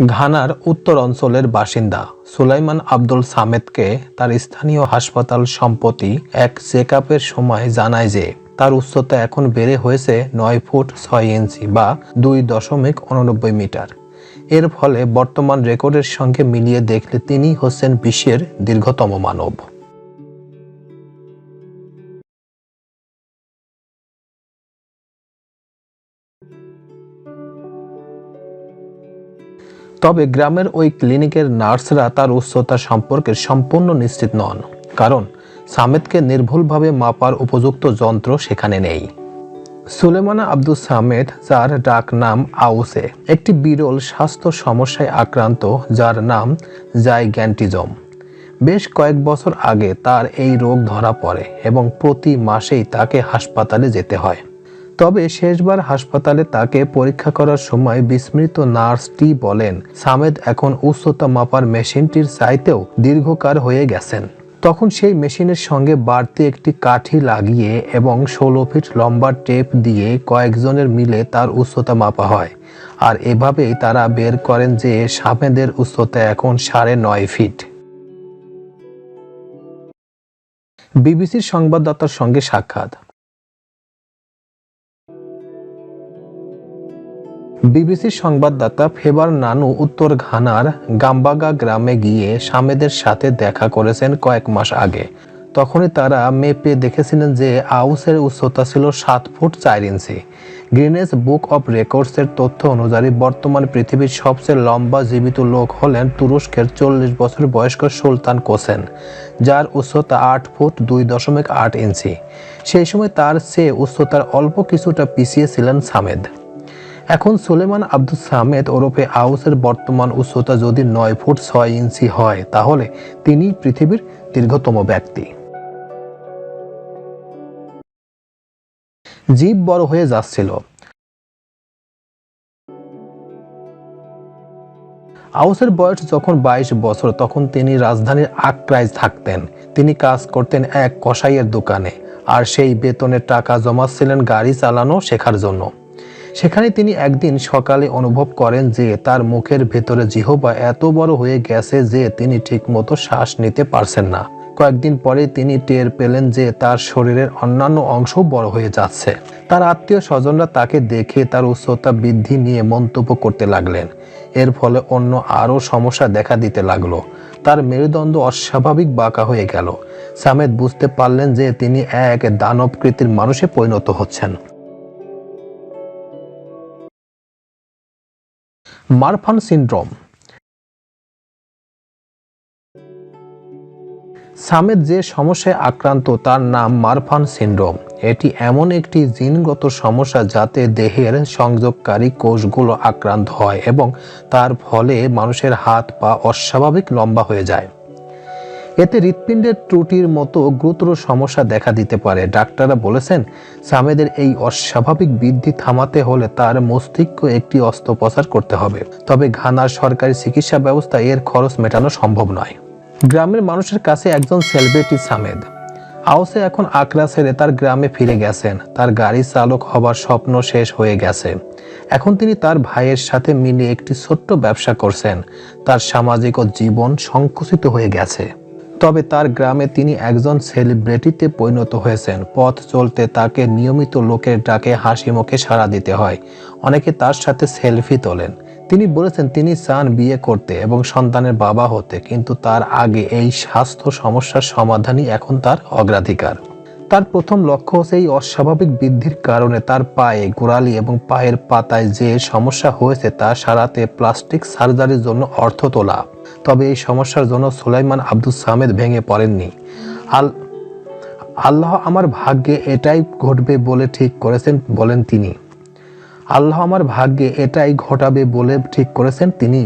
ঘানার উত্তর অঞ্চলের বাসিন্দা সুলাইমান আব্দুল সামেদকে তার স্থানীয় হাসপাতাল সম্পত্তি এক চেক সময় জানায় যে তার উচ্চতা এখন বেড়ে হয়েছে নয় ফুট ছয় ইঞ্চি বা দুই দশমিক উননব্বই মিটার। এর ফলে বর্তমান রেকর্ডের সঙ্গে মিলিয়ে দেখলে তিনি হচ্ছেন বিশ্বের দীর্ঘতম মানব। তবে গ্রামের ওই ক্লিনিকের নার্সরা তার উচ্চতা সম্পর্কে সম্পূর্ণ নিশ্চিত নন, কারণ সামেদকে নির্ভুলভাবে মাপার উপযুক্ত যন্ত্র সেখানে নেই। সুলেমানা আব্দুল সামেদ, যার ডাক নাম আউসে, একটি বিরল স্বাস্থ্য সমস্যায় আক্রান্ত, যার নাম জাইগ্যান্টিজম। বেশ কয়েক বছর আগে তার এই রোগ ধরা পড়ে এবং প্রতি মাসেই তাকে হাসপাতালে যেতে হয়। তবে শেষবার হাসপাতালে তাকে পরীক্ষা করার সময় বিস্মৃত নার্সটি বলেন, সামেদ এখন উচ্চতা মাপার মেশিনটির চাইতেও দীর্ঘকার হয়ে গেছেন। তখন সেই মেশিনের সঙ্গে বাড়তি একটি কাঠি লাগিয়ে এবং ষোলো ফিট লম্বা টেপ দিয়ে কয়েকজনের মিলে তার উচ্চতা মাপা হয়। আর এভাবেই তারা বের করেন যে, সামেদের উচ্চতা এখন সাড়ে নয় ফিট। বিবিসির সংবাদদাতার সঙ্গে সাক্ষাৎ। বিবিসির সংবাদদাতা ফেবার নানু উত্তর ঘানার গাম্বাগা গ্রামে গিয়ে সামেদের সাথে দেখা করেছেন কয়েক মাস আগে। তখনই তারা মেপে দেখেছিলেন যে আউসের উচ্চতা ছিল সাত ফুট চার ইঞ্চি। গ্রিনেস বুক অব রেকর্ডসের তথ্য অনুযায়ী বর্তমান পৃথিবীর সবচেয়ে লম্বা জীবিত লোক হলেন তুরস্কের চল্লিশ বছর বয়স্ক সুলতান কোসেন, যার উচ্চতা আট ফুট দুই দশমিক আট ইঞ্চি। সেই সময় তার চেয়ে উচ্চতার অল্প কিছুটা পিছিয়ে ছিলেন সামেদ। এখন সুলেমান আব্দুল সামেদ ওরফে আউসের বর্তমান উচ্চতা যদি নয় ফুট ছয় ইঞ্চি হয়, তাহলে তিনি পৃথিবীর দীর্ঘতম ব্যক্তি। জীব বড় হয়ে যাচ্ছিল। আউসের বয়স যখন বাইশ বছর, তখন তিনি রাজধানীর আক্রায় থাকতেন। তিনি কাজ করতেন এক কসাইয়ের দোকানে, আর সেই বেতনের টাকা জমাচ্ছিলেন গাড়ি চালানো শেখার জন্য। সেখানে তিনি একদিন সকালে অনুভব করেন যে তার মুখের ভেতরে জিহবা এত বড় হয়ে গেছে যে তিনি ঠিকমতো শ্বাস নিতে পারছেন না। কয়েকদিন পরে তিনি টের পেলেন যে তার শরীরের অন্যান্য অংশ বড় হয়ে যাচ্ছে। তার আত্মীয় স্বজনরা তাকে দেখে তার উচ্চতা বৃদ্ধি নিয়ে মন্তব্য করতে লাগলেন। এর ফলে অন্য আরও সমস্যা দেখা দিতে লাগল। তার মেরুদণ্ড অস্বাভাবিক বাঁকা হয়ে গেল। সামেদ বুঝতে পারলেন যে তিনি এক দানবকৃতির মানুষে পরিণত হচ্ছেন। Marfan syndrome. সামেদ যে সমস্যায় আক্রান্ত, তার নাম মারফান সিন্ড্রোম। এটি এমন একটি জিনগত সমস্যা যাতে দেহের সংযোগকারী কোষগুলো আক্রান্ত হয় এবং তার ফলে মানুষের হাত পা অস্বাভাবিক লম্বা হয়ে যায়। এতে হৃৎপিণ্ডের ত্রুটির মতো গুরুতর সমস্যা দেখা দিতে পারে। ডাক্তাররা বলেছেন সামেদের এই অস্বাভাবিক বৃদ্ধি থামাতে হলে তার মস্তিষ্ক একটি অস্ত্রোপচার করতে হবে। তবে ঘানার সরকারি চিকিৎসা ব্যবস্থা এর খরচ মেটানো সম্ভব নয়। গ্রামের মানুষের কাছে একজন সেলিব্রিটি সামেদ আউসে এখন আকরা ছেড়ে তার গ্রামে ফিরে গেছেন। তার গাড়ি চালক হবার স্বপ্ন শেষ হয়ে গেছে। এখন তিনি তার ভাইয়ের সাথে মিলে একটি ছোট্ট ব্যবসা করছেন। তার সামাজিক ও জীবন সংকুচিত হয়ে গেছে। তবে তার গ্রামে তিনি একজন সেলিব্রিটিতে পরিণত হয়েছেন। পথ চলতে তাকে নিয়মিত লোকের ডাকে হাসি মুখে সাড়া দিতে হয়। অনেকে তার সাথে সেলফি তোলেন। তিনি বলেছেন তিনি চান বিয়ে করতে এবং সন্তানের বাবা হতে, কিন্তু তার আগে এই স্বাস্থ্য সমস্যার সমাধানই এখন তার অগ্রাধিকার। তার প্রথম লক্ষ্য হচ্ছে এই অস্বাভাবিক বৃদ্ধির কারণে তার পায়ে গোড়ালি এবং পায়ের পাতায় যে সমস্যা হয়েছে তা সারাতে প্লাস্টিক সার্জারির জন্য অর্থ তোলা। তবে এই সমস্যার জন্য সুলাইমান আব্দুল সামেদ ভেঙে পড়েননি। আল আল্লাহ আমার ভাগ্যে এটাই ঘটবে বলে ঠিক করেছেন বলেন তিনি। আল্লাহ আমার ভাগ্যে এটাই ঘটাবে বলে ঠিক করেছেন তিনি।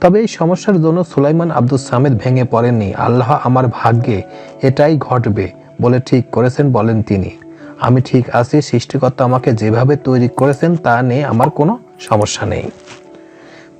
তবে এই সমস্যার জন্য সুলাইমান আব্দুল সামেদ ভেঙে পড়েননি। আল্লাহ আমার ভাগ্যে এটাই ঘটবে বলে ঠিক করেছেন বলেন তিনি। আমি ঠিক আছি, সৃষ্টিকর্তা আমাকে যেভাবে তৈরি করেছেন তা নিয়ে আমার কোনো সমস্যা নেই।